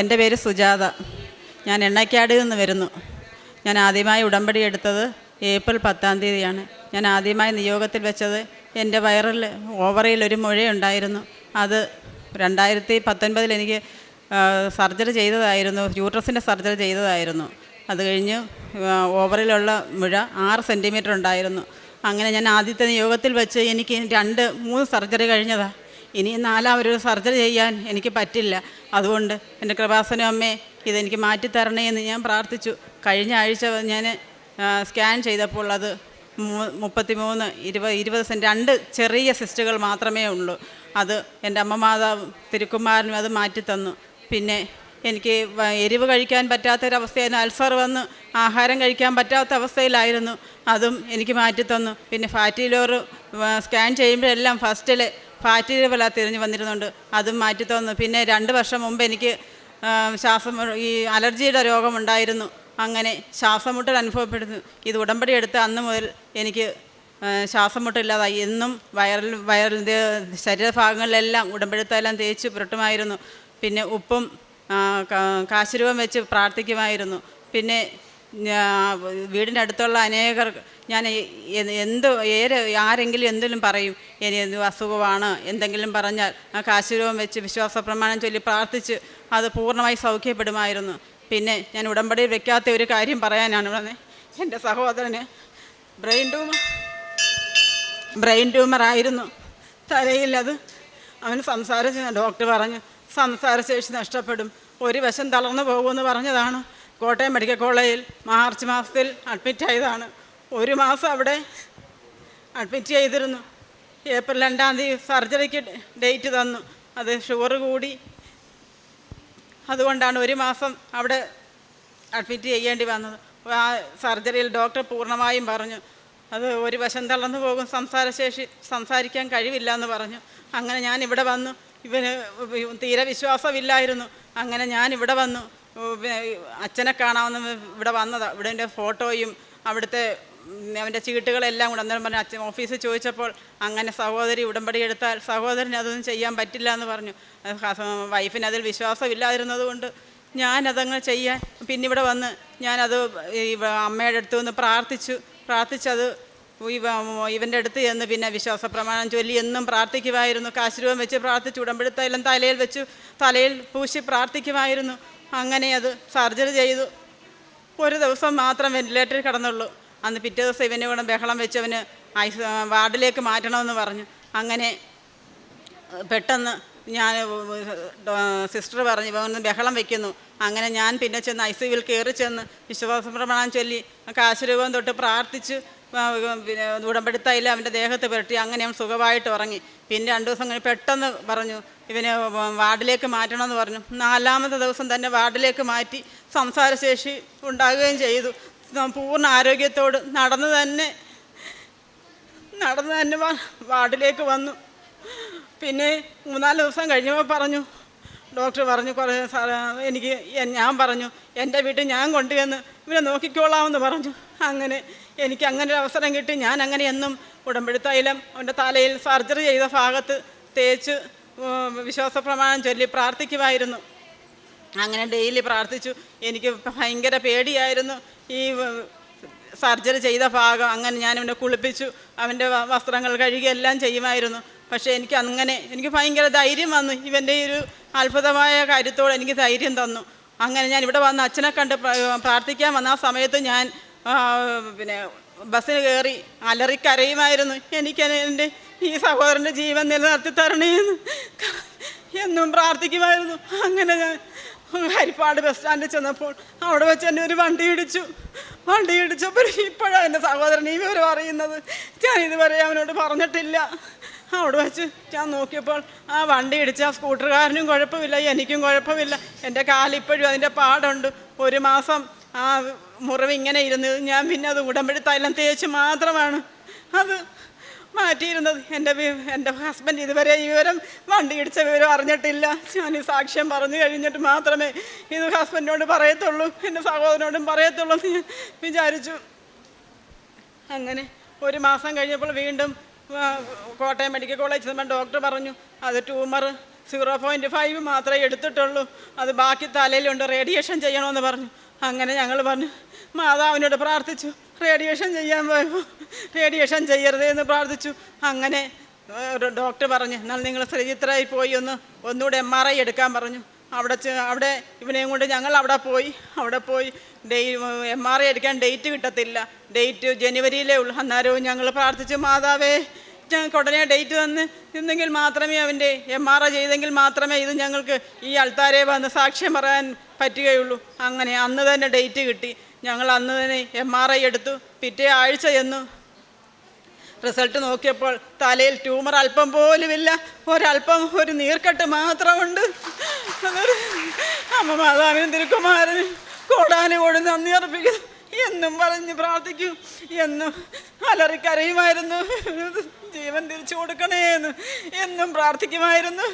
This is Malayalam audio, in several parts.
എന്റെ പേര് സുജാത. ഞാൻ എണ്ണയ്ക്കാടിൽ നിന്ന് വരുന്നു. ഞാൻ ആദ്യമായി ഉടമ്പടി എടുത്തത് ഏപ്രിൽ പത്താം തീയതിയാണ്. ഞാൻ ആദ്യമായി നിയോഗത്തിൽ വെച്ചത് എന്റെ വയറിൽ ഓവറിയിൽ ഒരു മുഴയുണ്ടായിരുന്നു. അത് രണ്ടായിരത്തി പത്തൊൻപതിൽ എനിക്ക് സർജറി ചെയ്തതായിരുന്നു യൂട്രസിന്റെ സർജറി ചെയ്തതായിരുന്നു. അത് കഴിഞ്ഞ് ഓവറിലുള്ള മുഴ ആറ് സെന്റിമീറ്റർ ഉണ്ടായിരുന്നു. അങ്ങനെ ഞാൻ ആദ്യത്തെ നിയോഗത്തിൽ വെച്ച് എനിക്ക് രണ്ട് മൂന്ന് സർജറി കഴിഞ്ഞതാണ് ഇനി നാലാമൊരു സർജറി ചെയ്യാൻ എനിക്ക് പറ്റില്ല. അതുകൊണ്ട് എന്റെ കൃപാസനം അമ്മേ ഇതെനിക്ക് മാറ്റിത്തരണേ എന്ന് ഞാൻ പ്രാർത്ഥിച്ചു. കഴിഞ്ഞ ആഴ്ച ഞാൻ സ്കാൻ ചെയ്തപ്പോൾ അത് മുപ്പത്തിമൂന്ന് ഇരുപത് ഇരുപത് സെന്റ് രണ്ട് ചെറിയ സിസ്റ്റുകൾ മാത്രമേ ഉള്ളൂ. അത് എന്റെ അമ്മ മാതാവ് തിരുക്കുമാരനും അത് മാറ്റിത്തന്നു. പിന്നെ എനിക്ക് എരിവ് കഴിക്കാൻ പറ്റാത്തൊരവസ്ഥയായിരുന്നു അൾസർ വന്ന് ആഹാരം കഴിക്കാൻ പറ്റാത്ത അവസ്ഥയിലായിരുന്നു. അതും എനിക്ക് മാറ്റിത്തന്നു. പിന്നെ ഫാറ്റി ലോറ് സ്കാൻ ചെയ്യുമ്പോഴെല്ലാം ഫസ്റ്റിൽ ഫാറ്റി ലെവല തിരിഞ്ഞു വന്നിരുന്നുണ്ട്. അതും മാറ്റി തന്നു. പിന്നെ രണ്ട് വർഷം മുമ്പ് എനിക്ക് ശ്വാസം ഈ അലർജിയുടെ രോഗമുണ്ടായിരുന്നു. അങ്ങനെ ശ്വാസം മുട്ടൽ അനുഭവപ്പെടുന്നു. ഇത് ഉടമ്പടി എടുത്ത് അന്ന് മുതൽ എനിക്ക് ശ്വാസമുട്ടില്ലാതായി ശ്വാസം മുട്ടില്ലാതായി എന്നും വയറിൽ വയറിൽ ശരീരഭാഗങ്ങളിലെല്ലാം ഉടമ്പെടുത്തെല്ലാം തേച്ച് പുരട്ടുമായിരുന്നു. പിന്നെ ഉപ്പും കാശുരൂപം വെച്ച് പ്രാർത്ഥിക്കുമായിരുന്നു. പിന്നെ വീടിന്റെ അടുത്തുള്ള അനേകർ ഞാൻ എന്ത് ഏത് ആരെങ്കിലും എന്തെങ്കിലും പറയും ഇനി എന്ത് അസുഖമാണ് എന്തെങ്കിലും പറഞ്ഞാൽ ആ കാശുരൂപം വെച്ച് വിശ്വാസ പ്രമാണം ചൊല്ലി പ്രാർത്ഥിച്ച് അത് പൂർണമായി സൗഖ്യപ്പെടുമായിരുന്നു. പിന്നെ ഞാൻ ഉടമ്പടി വെക്കാത്ത ഒരു കാര്യം പറയാനാണ് ഇവിടെ എന്റെ സഹോദരന് ബ്രെയിൻ ട്യൂമർ ബ്രെയിൻ ട്യൂമർ ആയിരുന്നു. തലയിൽ അത് അവന് സംസാരിച്ച് ഡോക്ടർ പറഞ്ഞു സംസാരശേഷി നഷ്ടപ്പെടും ഒരു വശം തളർന്നു പോകുമെന്ന് പറഞ്ഞതാണ്. കോട്ടയം മെഡിക്കൽ കോളേജിൽ മാർച്ച് മാസത്തിൽ അഡ്മിറ്റ് ആയതാണ്. ഒരു മാസം അവിടെ അഡ്മിറ്റ് ചെയ്തിരുന്നു. ഏപ്രിൽ രണ്ടാം തീയതി സർജറിക്ക് ഡേറ്റ് തന്നു. അത് ഷുഗർ കൂടി. അതുകൊണ്ടാണ് ഒരു മാസം അവിടെ അഡ്മിറ്റ് ചെയ്യേണ്ടി വന്നത്. ആ സർജറിയിൽ ഡോക്ടർ പൂർണമായും പറഞ്ഞു. അത് ഒരു വശം തളർന്നു പോകും സംസാരശേഷി സംസാരിക്കാൻ കഴിവില്ല എന്ന് പറഞ്ഞു. അങ്ങനെ ഞാൻ ഇവിടെ വന്നു. ഇവന് തീരെ വിശ്വാസമില്ലായിരുന്നു. അങ്ങനെ ഞാൻ ഇവിടെ വന്നു. അച്ഛനെ കാണാമെന്ന് ഇവിടെ വന്നതാണ് ഇവിടെ എന്റെ ഫോട്ടോയും അവിടുത്തെ അവന്റെ ചീട്ടുകളെല്ലാം കൂടെ. അന്നേരം പറഞ്ഞു അച്ഛൻ ഓഫീസിൽ ചോദിച്ചപ്പോൾ അങ്ങനെ സഹോദരി ഉടമ്പടി എടുത്താൽ സഹോദരന് അതൊന്നും ചെയ്യാൻ പറ്റില്ല എന്ന് പറഞ്ഞു. വൈഫിന് അതിൽ വിശ്വാസമില്ലാതിരുന്നത് കൊണ്ട് ഞാനതങ്ങ് ചെയ്യാൻ പിന്നെ ഇവിടെ വന്ന് ഞാനത് ഈ അമ്മയുടെ അടുത്ത് നിന്ന് പ്രാർത്ഥിച്ചു. പ്രാർത്ഥിച്ചത് ഇവ- ഇവന്റെ അടുത്ത് ചെന്ന് പിന്നെ വിശ്വാസ പ്രമാണം ചൊല്ലി എന്നും പ്രാർത്ഥിക്കുമായിരുന്നു. കാശുരൂപം വെച്ച് പ്രാർത്ഥിച്ചു. ഉടമ്പെടുത്തയിലും തലയിൽ വെച്ചു. തലയിൽ പൂശി പ്രാർത്ഥിക്കുമായിരുന്നു. അങ്ങനെ അത് സർജറി ചെയ്തു. ഒരു ദിവസം മാത്രം വെന്റിലേറ്ററിൽ കിടന്നുള്ളൂ. അന്ന് പിറ്റേ ദിവസം ഇവനെ കൂടെ ബഹളം വെച്ച് ഐസ് വാർഡിലേക്ക് മാറ്റണമെന്ന് പറഞ്ഞു. അങ്ങനെ പെട്ടെന്ന് ഞാൻ സിസ്റ്റർ പറഞ്ഞു ഇവന്ന് ബഹളം വെക്കുന്നു. അങ്ങനെ ഞാൻ പിന്നെ ചെന്ന് ഐ സിയുവിൽ കയറി ചെന്ന് വിശ്വാസ പ്രമാണം ചൊല്ലി കാശുരൂപം തൊട്ട് പ്രാർത്ഥിച്ച്. ആ, ഉടമ്പടി തൈലം അവന്റെ ദേഹത്ത് പുരട്ടി അങ്ങനെ അവൻ സുഖമായിട്ട് ഉറങ്ങി. പിന്നെ രണ്ട് ദിവസം കഴിഞ്ഞ് പെട്ടെന്ന് പറഞ്ഞു ഇവന് വാർഡിലേക്ക് മാറ്റണമെന്ന് പറഞ്ഞു. നാലാമത്തെ ദിവസം തന്നെ വാർഡിലേക്ക് മാറ്റി സംസാരശേഷി ഉണ്ടാകുകയും ചെയ്തു. പൂർണ ആരോഗ്യത്തോട് നടന്ന് തന്നെ നടന്ന് തന്നെ വാർഡിലേക്ക് വന്നു. പിന്നെ മൂന്നാൽ ദിവസം കഴിഞ്ഞപ്പോൾ പറഞ്ഞു ഡോക്ടർ പറഞ്ഞു കുറേ എനിക്ക് ഞാൻ പറഞ്ഞു എന്റെ വീട്ടിൽ ഞാൻ കൊണ്ടുവന്ന് ഇവനെ നോക്കിക്കോളാമെന്ന് പറഞ്ഞു. അങ്ങനെ എനിക്ക് അങ്ങനെ ഒരു അവസരം കിട്ടി. ഞാൻ അങ്ങനെ എന്നും ഉടമ്പടി തൈലം അവന്റെ തലയിൽ സർജറി ചെയ്ത ഭാഗത്ത് തേച്ച് വിശ്വാസ പ്രമാണം ചൊല്ലി പ്രാർത്ഥിക്കുമായിരുന്നു. അങ്ങനെ ഡെയിലി പ്രാർത്ഥിച്ചു. എനിക്ക് ഭയങ്കര പേടിയായിരുന്നു. ഈ സർജറി ചെയ്ത ഭാഗം. അങ്ങനെ ഞാൻ കുളിപ്പിച്ചു. അവന്റെ വസ്ത്രങ്ങൾ കഴുകി എല്ലാം ചെയ്യുമായിരുന്നു. പക്ഷേ എനിക്ക് അങ്ങനെ എനിക്ക് ഭയങ്കര ധൈര്യം വന്നു. ഇവന്റെ ഒരു അത്ഭുതമായ കാര്യത്തോട് എനിക്ക് ധൈര്യം തന്നു. അങ്ങനെ ഞാൻ ഇവിടെ വന്ന് അച്ഛനെ കണ്ട് പ്രാർത്ഥിക്കാൻ വന്ന ആ സമയത്ത് ഞാൻ പിന്നെ ബസ്സിന് കയറി അലറിക്കരയുമായിരുന്നു. എനിക്ക് എന്റെ ഈ സഹോദരന്റെ ജീവൻ നിലനിർത്തി തരണേന്ന് എന്നും പ്രാർത്ഥിക്കുമായിരുന്നു. അങ്ങനെ ഞാൻ ഹരിപ്പാട് ബസ് സ്റ്റാൻഡിൽ ചെന്നപ്പോൾ അവിടെ വെച്ച് എന്നെ ഒരു വണ്ടി ഇടിച്ചു. വണ്ടി ഇടിച്ചപ്പോൾ ഇപ്പോഴാണ് എന്റെ സഹോദരൻ ഈ വിവരം അറിയുന്നത്. ഞാൻ ഇതുവരെ അവനോട് പറഞ്ഞിട്ടില്ല. അവിടെ വെച്ച് ഞാൻ നോക്കിയപ്പോൾ ആ വണ്ടി ഇടിച്ച ആ സ്കൂട്ടറുകാരനും കുഴപ്പമില്ല എനിക്കും കുഴപ്പമില്ല. എന്റെ കാലിപ്പോഴും അതിന്റെ പാടുണ്ട്. ഒരു മാസം ആ മുറിവ് ഇങ്ങനെ ഇരുന്ന് ഞാൻ പിന്നെ അത് ഉടമ്പടി തൈലം തേച്ച് മാത്രമാണ് അത് മാറ്റിയിരുന്നത്. എന്റെ എന്റെ ഹസ്ബൻഡ് ഇതുവരെ ഈ വിവരം വണ്ടി ഇടിച്ച വിവരം അറിഞ്ഞിട്ടില്ല. ഞാൻ ഈ സാക്ഷ്യം പറഞ്ഞു കഴിഞ്ഞിട്ട് മാത്രമേ ഇത് ഹസ്ബൻഡിനോട് പറയത്തുള്ളൂ എന്റെ സഹോദരനോടും പറയത്തുള്ളൂ എന്ന് ഞാൻ വിചാരിച്ചു. അങ്ങനെ ഒരു മാസം കഴിഞ്ഞപ്പോൾ വീണ്ടും കോട്ടയം മെഡിക്കൽ കോളേജ് ചെന്നപ്പോൾ ഡോക്ടർ പറഞ്ഞു അത് ട്യൂമർ സീറോ പോയിന്റ് ഫൈവ് മാത്രമേ എടുത്തിട്ടുള്ളൂ. അത് ബാക്കി തലയിലുണ്ട് റേഡിയേഷൻ ചെയ്യണമെന്ന് പറഞ്ഞു. അങ്ങനെ ഞങ്ങൾ പറഞ്ഞു മാതാവിനോട് പ്രാർത്ഥിച്ചു റേഡിയേഷൻ ചെയ്യാൻ പോയപ്പോൾ റേഡിയേഷൻ ചെയ്യരുതേ എന്ന് പ്രാർത്ഥിച്ചു. അങ്ങനെ ഒരു ഡോക്ടർ പറഞ്ഞു എന്നാൽ നിങ്ങൾ ശ്രീചിത്രയിൽ പോയി ഒന്ന് ഒന്നുകൂടെ എം ആർ ഐ എടുക്കാൻ പറഞ്ഞു. അവിടെ അവിടെ ഇവനെയും കൊണ്ട് ഞങ്ങൾ അവിടെ പോയി. അവിടെ പോയി ഡേ എം ആർ ഐ എടുക്കാൻ ഡേറ്റ് കിട്ടത്തില്ല. ഡേറ്റ് ജനുവരിയിലേ ഉള്ളൂ അന്നേരവും ഞങ്ങൾ പ്രാർത്ഥിച്ചു മാതാവേ ഞങ്ങൾക്ക് ഉടനെ ഡേറ്റ് തന്ന് ഇന്നെങ്കിൽ മാത്രമേ അവന്റെ എം ആർ ഐ ചെയ്തെങ്കിൽ മാത്രമേ ഇത് ഞങ്ങൾക്ക് ഈ അൾത്താരെ വന്ന് സാക്ഷ്യം പറയാൻ പറ്റുകയുള്ളൂ. അങ്ങനെ അന്ന് തന്നെ ഡേറ്റ് കിട്ടി. ഞങ്ങൾ അന്ന് തന്നെ എം ആർ ഐ എടുത്തു. പിറ്റേ ആഴ്ച ചെന്നു. റിസൾട്ട് നോക്കിയപ്പോൾ തലയിൽ ട്യൂമർ അല്പം പോലുമില്ല. ഒരല്പം ഒരു നീർക്കെട്ട് മാത്രമുണ്ട്. അമ്മ മാതാവിനും തിരുക്കുമാരനും കോടാനുകോടി നന്ദി അർപ്പിക്കുന്നു. എന്നും പറഞ്ഞ് പ്രാർത്ഥിക്കും. എന്നും അലറിക്കരയുമായിരുന്നു. ജീവൻ തിരിച്ചു കൊടുക്കണേ എന്ന് എന്നും പ്രാർത്ഥിക്കുമായിരുന്നു.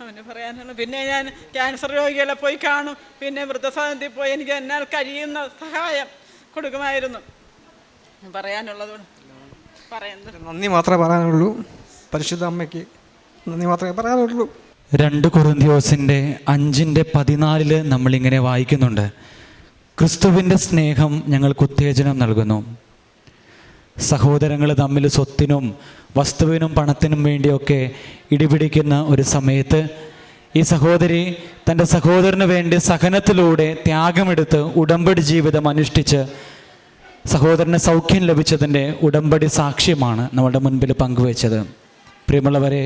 അവന് പറയാനുള്ള പിന്നെ ഞാൻ ക്യാൻസർ രോഗികളെ പോയി കാണും. പിന്നെ വൃദ്ധസാധനത്തിൽ പോയി എനിക്ക് എന്നാൽ കഴിയുന്ന സഹായം കൊടുക്കുമായിരുന്നു. പറയാനുള്ളത് പറയുന്നത് നന്ദി മാത്രമേ പറയാനുള്ളൂ. പരിശുദ്ധ അമ്മയ്ക്ക് നന്ദി മാത്രമേ പറയാനുള്ളൂ. രണ്ട് കൊറിന്തിയോസിന്റെ അഞ്ചിന്റെ പതിനാലിൽ നമ്മളിങ്ങനെ വായിക്കുന്നുണ്ട്. ക്രിസ്തുവിന്റെ സ്നേഹം ഞങ്ങൾക്ക് ഉത്തേജനം നൽകുന്നു. സഹോദരങ്ങൾ തമ്മിൽ സ്വത്തിനും വസ്തുവിനും പണത്തിനും വേണ്ടിയൊക്കെ ഇടിപിടിക്കുന്ന ഒരു സമയത്ത് ഈ സഹോദരി തന്റെ സഹോദരന് വേണ്ടി സഹനത്തിലൂടെ ത്യാഗമെടുത്ത് ഉടമ്പടി ജീവിതം അനുഷ്ഠിച്ച് സഹോദരന് സൗഖ്യം ലഭിച്ചതിന്റെ ഉടമ്പടി സാക്ഷ്യമാണ് നമ്മുടെ മുൻപിൽ പങ്കുവച്ചത്. പ്രിയമുള്ളവരെ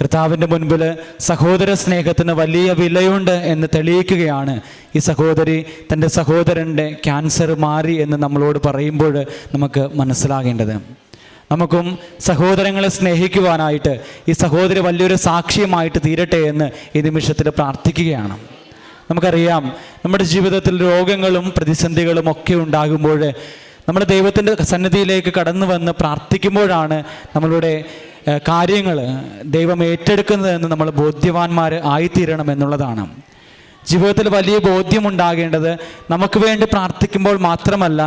കർത്താവിന്റെ മുൻപിൽ സഹോദര സ്നേഹത്തിന് വലിയ വിലയുണ്ട് എന്ന് തെളിയിക്കുകയാണ് ഈ സഹോദരി. തന്റെ സഹോദരന്റെ ക്യാൻസർ മാറി എന്ന് നമ്മളോട് പറയുമ്പോൾ നമുക്ക് മനസ്സിലാകേണ്ടത്. നമുക്കും സഹോദരങ്ങളെ സ്നേഹിക്കുവാനായിട്ട് ഈ സഹോദരി വലിയൊരു സാക്ഷ്യമായിട്ട് തീരട്ടെ എന്ന് ഈ നിമിഷത്തിൽ പ്രാർത്ഥിക്കുകയാണ്. നമുക്കറിയാം നമ്മുടെ ജീവിതത്തിൽ രോഗങ്ങളും പ്രതിസന്ധികളും ഒക്കെ ഉണ്ടാകുമ്പോൾ നമ്മൾ ദൈവത്തിന്റെ സന്നിധിയിലേക്ക് കടന്നു വന്ന് പ്രാർത്ഥിക്കുമ്പോഴാണ് നമ്മളുടെ കാര്യങ്ങൾ ദൈവം ഏറ്റെടുക്കുന്നതെന്ന് നമ്മൾ ബോധ്യവാന്മാർ ആയിത്തീരണം എന്നുള്ളതാണ്. ജീവിതത്തിൽ വലിയ ബോധ്യമുണ്ടാകേണ്ടത് നമുക്ക് വേണ്ടി പ്രാർത്ഥിക്കുമ്പോൾ മാത്രമല്ല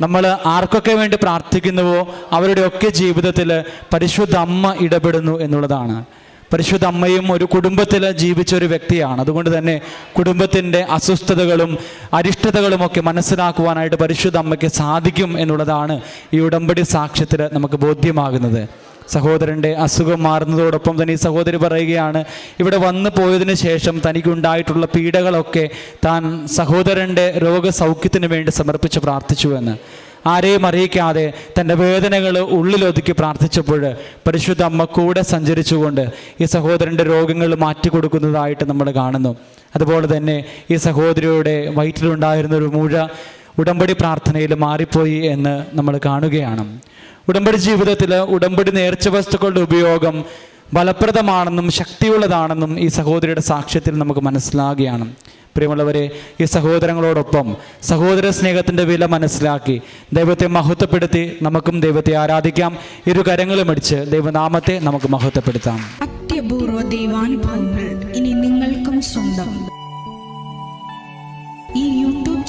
നമ്മൾ ആർക്കൊക്കെ വേണ്ടി പ്രാർത്ഥിക്കുന്നുവോ അവരുടെയൊക്കെ ജീവിതത്തിൽ പരിശുദ്ധ അമ്മ ഇടപെടുന്നു എന്നുള്ളതാണ്. പരിശുദ്ധ അമ്മയും ഒരു കുടുംബത്തിൽ ജീവിച്ച ഒരു വ്യക്തിയാണ്. അതുകൊണ്ട് തന്നെ കുടുംബത്തിന്റെ അസ്വസ്ഥതകളും അരിഷ്ടതകളും ഒക്കെ മനസ്സിലാക്കുവാനായിട്ട് പരിശുദ്ധ അമ്മയ്ക്ക് സാധിക്കും എന്നുള്ളതാണ് ഈ ഉടമ്പടി സാക്ഷ്യത്തിൽ നമുക്ക് ബോധ്യമാകുന്നത്. സഹോദരന്റെ അസുഖം മാറുന്നതോടൊപ്പം തന്നെ ഈ സഹോദരി പറയുകയാണ് ഇവിടെ വന്നു പോയതിനു ശേഷം തനിക്കുണ്ടായിട്ടുള്ള പീഡകളൊക്കെ താൻ സഹോദരന്റെ രോഗസൗഖ്യത്തിന് വേണ്ടി സമർപ്പിച്ച് പ്രാർത്ഥിച്ചു എന്ന്. ആരെയും അറിയിക്കാതെ തന്റെ വേദനകൾ ഉള്ളിലൊതുക്കി പ്രാർത്ഥിച്ചപ്പോൾ പരിശുദ്ധ അമ്മ കൂടെ സഞ്ചരിച്ചുകൊണ്ട് ഈ സഹോദരന്റെ രോഗങ്ങൾ മാറ്റിക്കൊടുക്കുന്നതായിട്ട് നമ്മൾ കാണുന്നു. അതുപോലെ തന്നെ ഈ സഹോദരിയുടെ വയറ്റിലുണ്ടായിരുന്ന ഒരു മുഴ ഉടമ്പടി പ്രാർത്ഥനയിൽ മാറിപ്പോയി എന്ന് നമ്മൾ കാണുകയാണ്. ഉടമ്പടി ജീവിതത്തിൽ ഉടമ്പടി നേർച്ച വസ്തുക്കളുടെ ഉപയോഗം ഫലപ്രദമാണെന്നും ശക്തിയുള്ളതാണെന്നും ഈ സഹോദരിയുടെ സാക്ഷ്യത്തിൽ നമുക്ക് മനസ്സിലാകുകയാണ്. പ്രിയമുള്ളവരെ ഈ സഹോദരങ്ങളോടൊപ്പം സഹോദര സ്നേഹത്തിന്റെ വില മനസ്സിലാക്കി ദൈവത്തെ മഹത്വപ്പെടുത്തി നമുക്കും ദൈവത്തെ ആരാധിക്കാം. ഇരു കരങ്ങളും അടിച്ച് ദൈവനാമത്തെ നമുക്ക് മഹത്വപ്പെടുത്താം. അത്യപൂർവ ഇനി നിങ്ങൾക്കും സ്വന്തം. ഈ